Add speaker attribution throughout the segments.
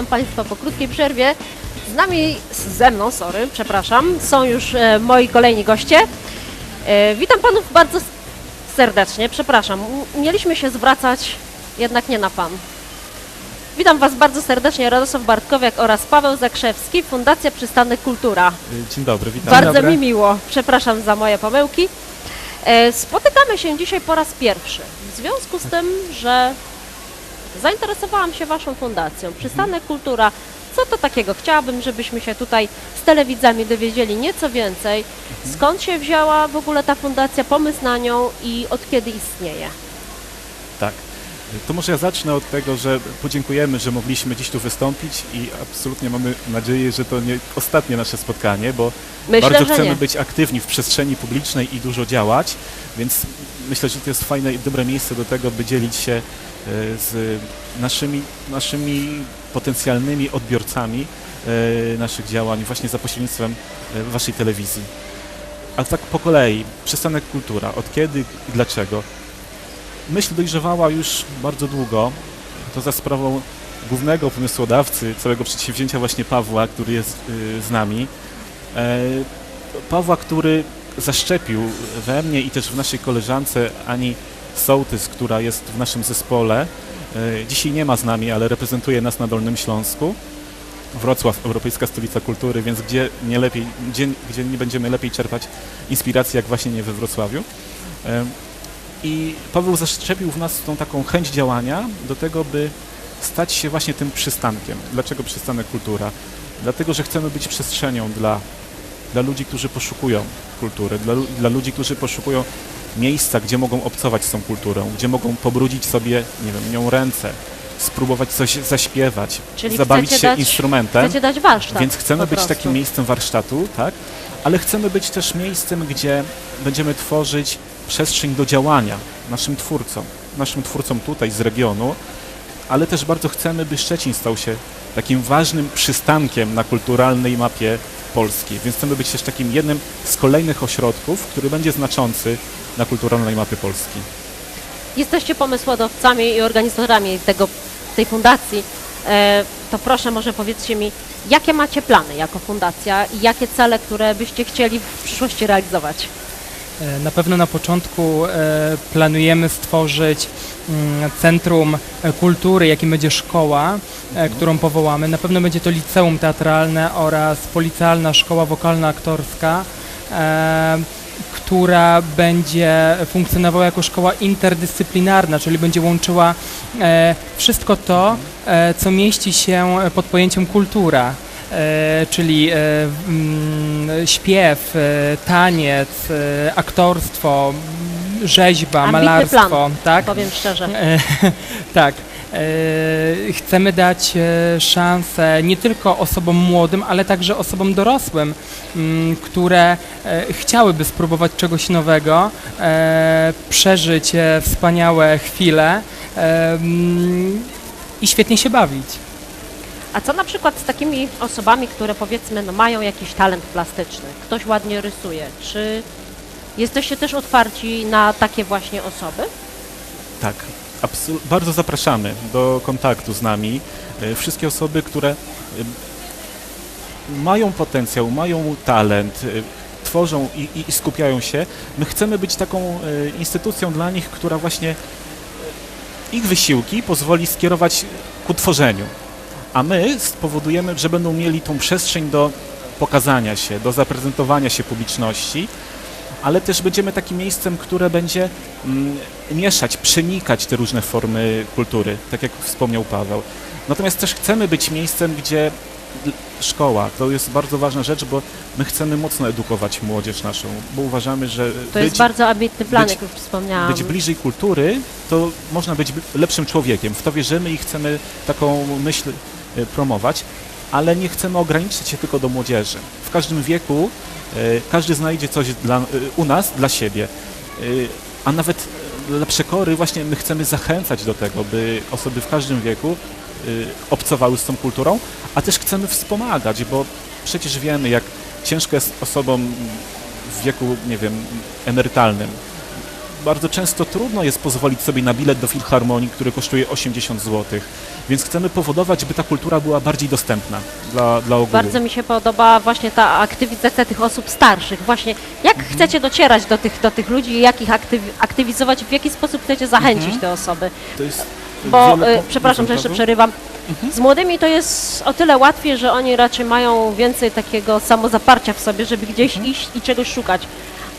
Speaker 1: Witam Państwa po krótkiej przerwie. Z nami, ze mną, sorry, przepraszam, są już e, moi kolejni goście. E, witam Panów bardzo s- serdecznie, przepraszam. m- Mieliśmy się zwracać, jednak nie na Pan. Witam Was bardzo serdecznie, Radosław Bartkowiak oraz Paweł Zakrzewski, Fundacja Przystanek Kultura.
Speaker 2: Y, Dzień dobry, witam.
Speaker 1: Bardzo
Speaker 3: dobry.
Speaker 1: mi miło, przepraszam za moje pomyłki. E, Spotykamy się dzisiaj po raz pierwszy, w związku z tym, że zainteresowałam się Waszą fundacją. Przystanek Kultura, co to takiego? Chciałabym, żebyśmy się tutaj z telewidzami dowiedzieli nieco więcej. Skąd się wzięła w ogóle ta fundacja, pomysł na nią i od kiedy istnieje?
Speaker 2: Tak. To może ja zacznę od tego, że podziękujemy, że mogliśmy dziś tu wystąpić i absolutnie mamy nadzieję, że to nie ostatnie nasze spotkanie, bo
Speaker 1: Myślę,
Speaker 2: bardzo chcemy
Speaker 1: nie.
Speaker 2: być aktywni w przestrzeni publicznej i dużo działać, więc myślę, że to jest fajne i dobre miejsce do tego, by dzielić się z naszymi, naszymi potencjalnymi odbiorcami e, naszych działań właśnie za pośrednictwem e, waszej telewizji. A tak po kolei, przystanek kultura, od kiedy i dlaczego? Myśl dojrzewała już bardzo długo, to za sprawą głównego pomysłodawcy całego przedsięwzięcia właśnie Pawła, który jest z nami. E, Pawła, który zaszczepił we mnie i też w naszej koleżance Ani Sołtys, która jest w naszym zespole. E, Dzisiaj nie ma z nami, ale reprezentuje nas na Dolnym Śląsku. Wrocław, Europejska Stolica Kultury, więc gdzie nie, lepiej, gdzie, gdzie nie będziemy lepiej czerpać inspiracji, jak właśnie nie we Wrocławiu. E, I Paweł zaszczepił w nas tą taką chęć działania do tego, by stać się właśnie tym przystankiem. Dlaczego przystanek kultura? Dlatego, że chcemy być przestrzenią dla, dla ludzi, którzy poszukują kultury, dla, dla ludzi, którzy poszukują miejsca, gdzie mogą obcować z tą kulturą, gdzie mogą pobrudzić sobie, nie wiem, nią ręce, spróbować coś zaśpiewać,
Speaker 1: Czyli
Speaker 2: zabawić się
Speaker 1: dać-
Speaker 2: instrumentem.
Speaker 1: Chcecie dać warsztat.
Speaker 2: Więc chcemy być
Speaker 1: prostu.
Speaker 2: takim miejscem warsztatu, tak? Ale chcemy być też miejscem, gdzie będziemy tworzyć przestrzeń do działania naszym twórcom, naszym twórcom tutaj z regionu, ale też bardzo chcemy, by Szczecin stał się takim ważnym przystankiem na kulturalnej mapie Polski. Więc chcemy być też takim jednym z kolejnych ośrodków, który będzie znaczący na kulturalnej mapie Polski.
Speaker 1: Jesteście pomysłodawcami i organizatorami tego, tej fundacji. E, to proszę, może powiedzcie mi, jakie macie plany jako fundacja i jakie cele, które byście chcieli w przyszłości realizować?
Speaker 3: E, Na pewno na początku e, planujemy stworzyć mm, centrum e, kultury, jakim będzie szkoła, e, którą powołamy. Na pewno będzie to liceum teatralne oraz policealna szkoła wokalno-aktorska, która będzie funkcjonowała jako szkoła interdyscyplinarna, czyli będzie łączyła wszystko to, co mieści się pod pojęciem kultura. E, czyli e, mm, śpiew, e, taniec, aktorstwo, rzeźba,
Speaker 1: Ambitny
Speaker 3: malarstwo,
Speaker 1: plan.
Speaker 3: tak?
Speaker 1: Powiem szczerze.
Speaker 3: Tak. Chcemy dać szansę nie tylko osobom młodym, ale także osobom dorosłym, m, które chciałyby spróbować czegoś nowego, przeżyć wspaniałe chwile e, m, i świetnie się bawić.
Speaker 1: A co na przykład z takimi osobami, które powiedzmy no, mają jakiś talent plastyczny? Ktoś ładnie rysuje. Czy jesteście też otwarci na takie właśnie osoby?
Speaker 2: Tak, bardzo zapraszamy do kontaktu z nami. E, Wszystkie osoby, które e, mają potencjał, mają talent, e, tworzą i, i, i skupiają się. My chcemy być taką instytucją dla nich, która właśnie ich wysiłki pozwoli skierować ku tworzeniu. A my spowodujemy, że będą mieli tą przestrzeń do pokazania się, do zaprezentowania się publiczności, ale też będziemy takim miejscem, które będzie mm, mieszać, przenikać te różne formy kultury, tak jak wspomniał Paweł. Natomiast też chcemy być miejscem, gdzie szkoła to jest bardzo ważna rzecz, bo my chcemy mocno edukować młodzież naszą, bo uważamy, że
Speaker 1: To
Speaker 2: być,
Speaker 1: jest bardzo ambitny plan,
Speaker 2: być-
Speaker 1: jak już wspomniałam.
Speaker 2: być bliżej kultury, to można być lepszym człowiekiem. W to wierzymy i chcemy taką myśl promować, ale nie chcemy ograniczyć się tylko do młodzieży. W każdym wieku e, każdy znajdzie coś dla, e, u nas dla siebie. A nawet dla przekory właśnie my chcemy zachęcać do tego, by osoby w każdym wieku obcowały z tą kulturą, a też chcemy wspomagać, bo przecież wiemy, jak ciężko jest osobom w wieku, nie wiem, emerytalnym bardzo często trudno jest pozwolić sobie na bilet do filharmonii, który kosztuje 80 zł. Więc chcemy powodować, by ta kultura była bardziej dostępna dla, dla ogółu.
Speaker 1: Bardzo mi się podoba właśnie ta aktywizacja tych osób starszych. Właśnie jak
Speaker 2: Mhm.
Speaker 1: chcecie docierać do tych, do tych ludzi, jak ich aktyw aktywizować, w jaki sposób chcecie zachęcić
Speaker 2: Mhm.
Speaker 1: te osoby?
Speaker 2: To jest
Speaker 1: Bo,
Speaker 2: wiele
Speaker 1: y, przepraszam, że jeszcze przerywam. Z młodymi to jest o tyle łatwiej, że oni raczej mają więcej takiego samozaparcia w sobie, żeby gdzieś iść i czegoś szukać.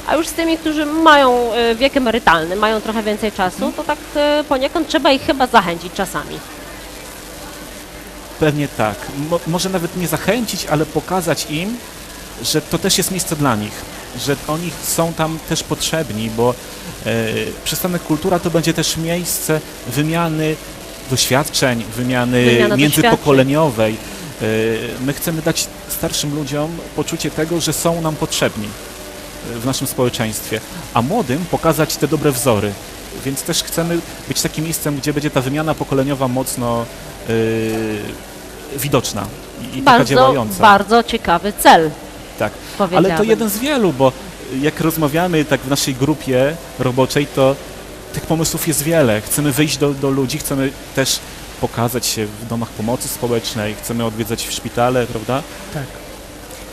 Speaker 1: A już z tymi, którzy mają y, wiek emerytalny, mają trochę więcej czasu, to tak y, poniekąd trzeba ich chyba zachęcić czasami.
Speaker 2: Pewnie tak. Mo, może nawet nie zachęcić, ale pokazać im, że to też jest miejsce dla nich, że oni są tam też potrzebni, bo e, przystanek kultura to będzie też miejsce wymiany doświadczeń, wymiany
Speaker 1: Wymiana
Speaker 2: międzypokoleniowej. E, my chcemy dać starszym ludziom poczucie tego, że są nam potrzebni e, w naszym społeczeństwie, a młodym pokazać te dobre wzory. Więc też chcemy być takim miejscem, gdzie będzie ta wymiana pokoleniowa mocno e, widoczna i, i taka
Speaker 1: Bardzo,
Speaker 2: działająca.
Speaker 1: bardzo ciekawy cel,
Speaker 2: Tak. Ale to jeden z wielu, bo jak rozmawiamy tak w naszej grupie roboczej, to tych pomysłów jest wiele. Chcemy wyjść do, do ludzi, chcemy też pokazać się w domach pomocy społecznej, chcemy odwiedzać w szpitale, prawda?
Speaker 3: Tak.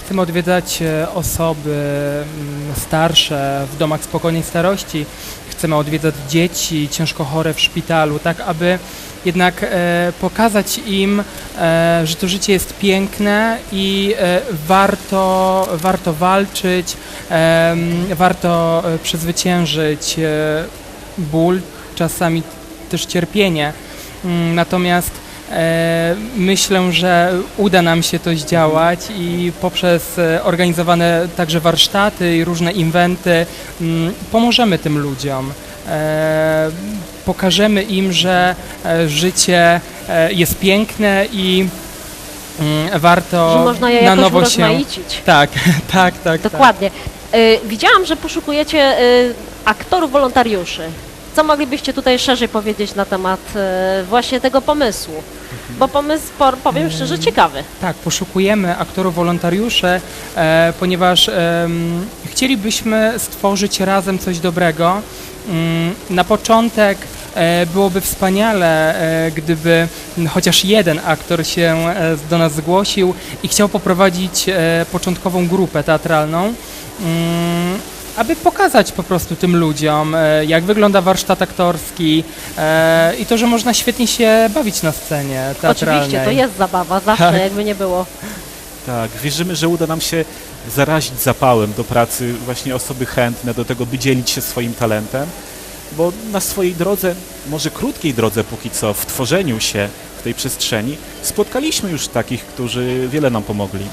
Speaker 3: Chcemy odwiedzać e, osoby mm, starsze w domach spokojnej starości. Chcemy odwiedzać dzieci ciężko chore w szpitalu, tak aby jednak e, pokazać im, e, że to życie jest piękne i warto, warto walczyć, warto przezwyciężyć ból, czasami też cierpienie. Mm, Natomiast Myślę, że uda nam się to zdziałać i poprzez e, organizowane także warsztaty i różne inwenty mm, pomożemy tym ludziom. E, Pokażemy im, że e, życie e, jest piękne i mm, warto
Speaker 1: że można je
Speaker 3: na nowo się. Tak, tak, tak. tak.
Speaker 1: Dokładnie. Y, widziałam, że poszukujecie aktorów wolontariuszy. Co moglibyście tutaj szerzej powiedzieć na temat y, właśnie tego pomysłu? Bo pomysł, powiem szczerze, ciekawy.
Speaker 3: Tak, poszukujemy aktorów wolontariuszy, e, ponieważ chcielibyśmy stworzyć razem coś dobrego. Mm, na początek e, byłoby wspaniale, e, gdyby chociaż jeden aktor się e, do nas zgłosił i chciał poprowadzić e, początkową grupę teatralną. Aby pokazać po prostu tym ludziom, e, jak wygląda warsztat aktorski e, i to, że można świetnie się bawić na scenie teatralnej.
Speaker 1: Oczywiście, to jest zabawa, zawsze,
Speaker 3: Tak.
Speaker 1: jakby nie było.
Speaker 2: Tak, wierzymy, że uda nam się zarazić zapałem do pracy właśnie osoby chętne do tego, by dzielić się swoim talentem, bo na swojej drodze, może krótkiej drodze póki co, w tworzeniu się w tej przestrzeni, spotkaliśmy już takich, którzy wiele nam pomogli.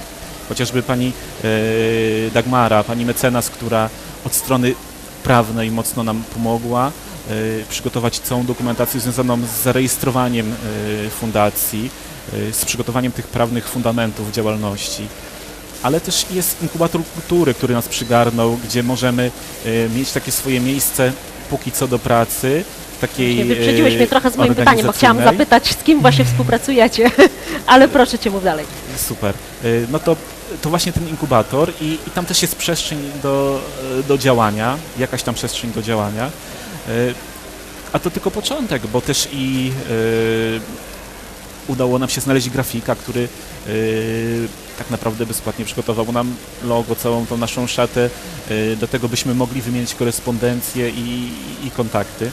Speaker 2: Chociażby pani e, Dagmara, pani mecenas, która od strony prawnej mocno nam pomogła e, przygotować całą dokumentację związaną z zarejestrowaniem e, fundacji, e, z przygotowaniem tych prawnych fundamentów działalności. Ale też jest inkubator kultury, który nas przygarnął, gdzie możemy mieć takie swoje miejsce póki co do pracy. Takiej,
Speaker 1: Właśnie Wyprzedziłeś
Speaker 2: e,
Speaker 1: mnie trochę z moim pytaniem, bo chciałam zapytać, z kim właśnie współpracujecie, ale proszę Cię, mów dalej.
Speaker 2: Super. Y, No to, to właśnie ten inkubator i, i tam też jest przestrzeń do, y, do działania, jakaś tam przestrzeń do działania. A to tylko początek, bo też i udało nam się znaleźć grafika, który tak naprawdę bezpłatnie przygotował nam logo, całą tą naszą szatę do tego, byśmy mogli wymienić korespondencję i, i kontakty.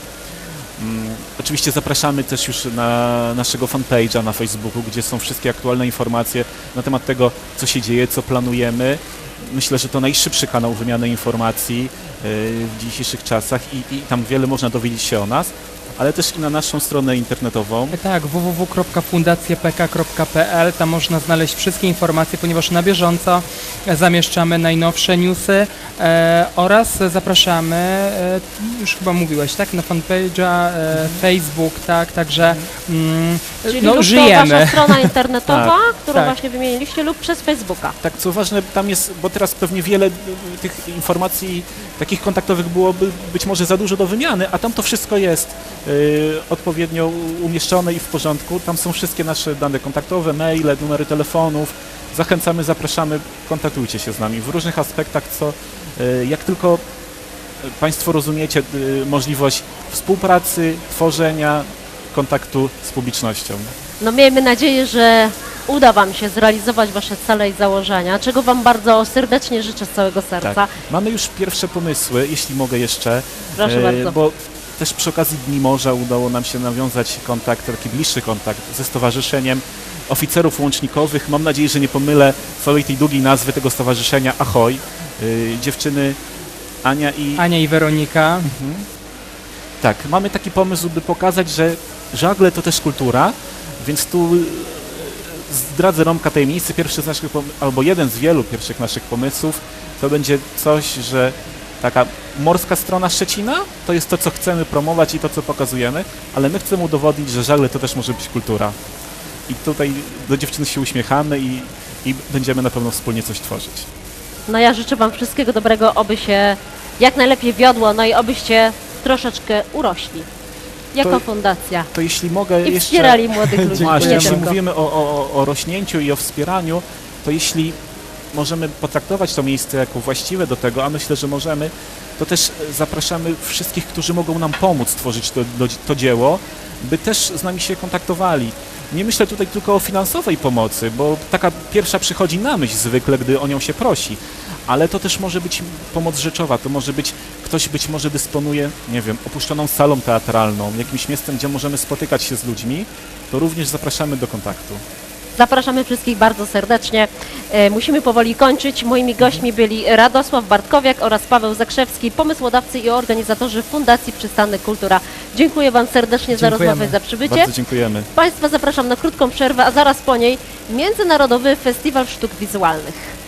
Speaker 2: Mm, Oczywiście zapraszamy też już na naszego fanpage'a na Facebooku, gdzie są wszystkie aktualne informacje na temat tego, co się dzieje, co planujemy. Myślę, że to najszybszy kanał wymiany informacji yy, w dzisiejszych czasach i, i tam wiele można dowiedzieć się o nas, ale też i na naszą stronę internetową.
Speaker 3: Tak, www.fundacjapk.pl, tam można znaleźć wszystkie informacje, ponieważ na bieżąco e, zamieszczamy najnowsze newsy e, oraz zapraszamy, e, już chyba mówiłeś, tak, na fanpage'a, e, Facebook, tak, także mm,
Speaker 1: Czyli
Speaker 3: no,
Speaker 1: lub to
Speaker 3: żyjemy.
Speaker 1: wasza strona internetowa, którą
Speaker 3: tak.
Speaker 1: właśnie wymieniliście, lub przez Facebooka.
Speaker 2: Tak, co ważne, tam jest, bo teraz pewnie wiele y, tych informacji takich kontaktowych byłoby być może za dużo do wymiany, a tam to wszystko jest y, odpowiednio umieszczone i w porządku. Tam są wszystkie nasze dane kontaktowe, maile, numery telefonów. Zachęcamy, zapraszamy, kontaktujcie się z nami w różnych aspektach, co y, jak tylko Państwo rozumiecie y, możliwość współpracy, tworzenia, kontaktu z publicznością.
Speaker 1: No miejmy nadzieję, że uda Wam się zrealizować Wasze cele i założenia, czego Wam bardzo serdecznie życzę z całego serca.
Speaker 2: Tak. Mamy już pierwsze pomysły, jeśli mogę jeszcze.
Speaker 1: Proszę
Speaker 2: e,
Speaker 1: bardzo.
Speaker 2: Bo też przy okazji Dni Morza udało nam się nawiązać kontakt, taki bliższy kontakt ze Stowarzyszeniem Oficerów Łącznikowych. Mam nadzieję, że nie pomylę całej tej długiej nazwy tego stowarzyszenia Ahoj. Y, Dziewczyny Ania i
Speaker 3: Ania i Weronika.
Speaker 2: Tak, mamy taki pomysł, by pokazać, że żagle to też kultura, więc tu e, zdradzę Romka tajemnicy. Pierwszy z naszych, albo jeden z wielu pierwszych naszych pomysłów, to będzie coś, że taka morska strona Szczecina to jest to, co chcemy promować i to, co pokazujemy, ale my chcemy udowodnić, że żagle to też może być kultura. I tutaj do dziewczyn się uśmiechamy i, i będziemy na pewno wspólnie coś tworzyć.
Speaker 1: No ja życzę Wam wszystkiego dobrego, oby się jak najlepiej wiodło, no i obyście troszeczkę urośli. Jako
Speaker 2: To-
Speaker 1: fundacja.
Speaker 2: To jeśli mogę
Speaker 1: I
Speaker 2: jeszcze...
Speaker 1: wspierali młodych ludzi.
Speaker 2: Właśnie,
Speaker 1: nie
Speaker 2: jeśli mówimy o, o, o rośnięciu i o wspieraniu, to jeśli możemy potraktować to miejsce jako właściwe do tego, a myślę, że możemy, to też e, zapraszamy wszystkich, którzy mogą nam pomóc tworzyć to, to dzieło, by też z nami się kontaktowali. Nie myślę tutaj tylko o finansowej pomocy, bo taka pierwsza przychodzi na myśl zwykle, gdy o nią się prosi, ale to też może być pomoc rzeczowa, to może być ktoś być może dysponuje, nie wiem, opuszczoną salą teatralną, jakimś miejscem, gdzie możemy spotykać się z ludźmi, to również zapraszamy do kontaktu.
Speaker 1: Zapraszamy wszystkich bardzo serdecznie. E, Musimy powoli kończyć. Moimi gośćmi byli Radosław Bartkowiak oraz Paweł Zakrzewski, pomysłodawcy i organizatorzy Fundacji Przystanek Kultura. Dziękuję Wam serdecznie za
Speaker 3: Dziękujemy.
Speaker 1: rozmowę i za przybycie.
Speaker 2: Bardzo dziękujemy.
Speaker 1: Państwa zapraszam na krótką przerwę, a zaraz po niej Międzynarodowy Festiwal Sztuk Wizualnych.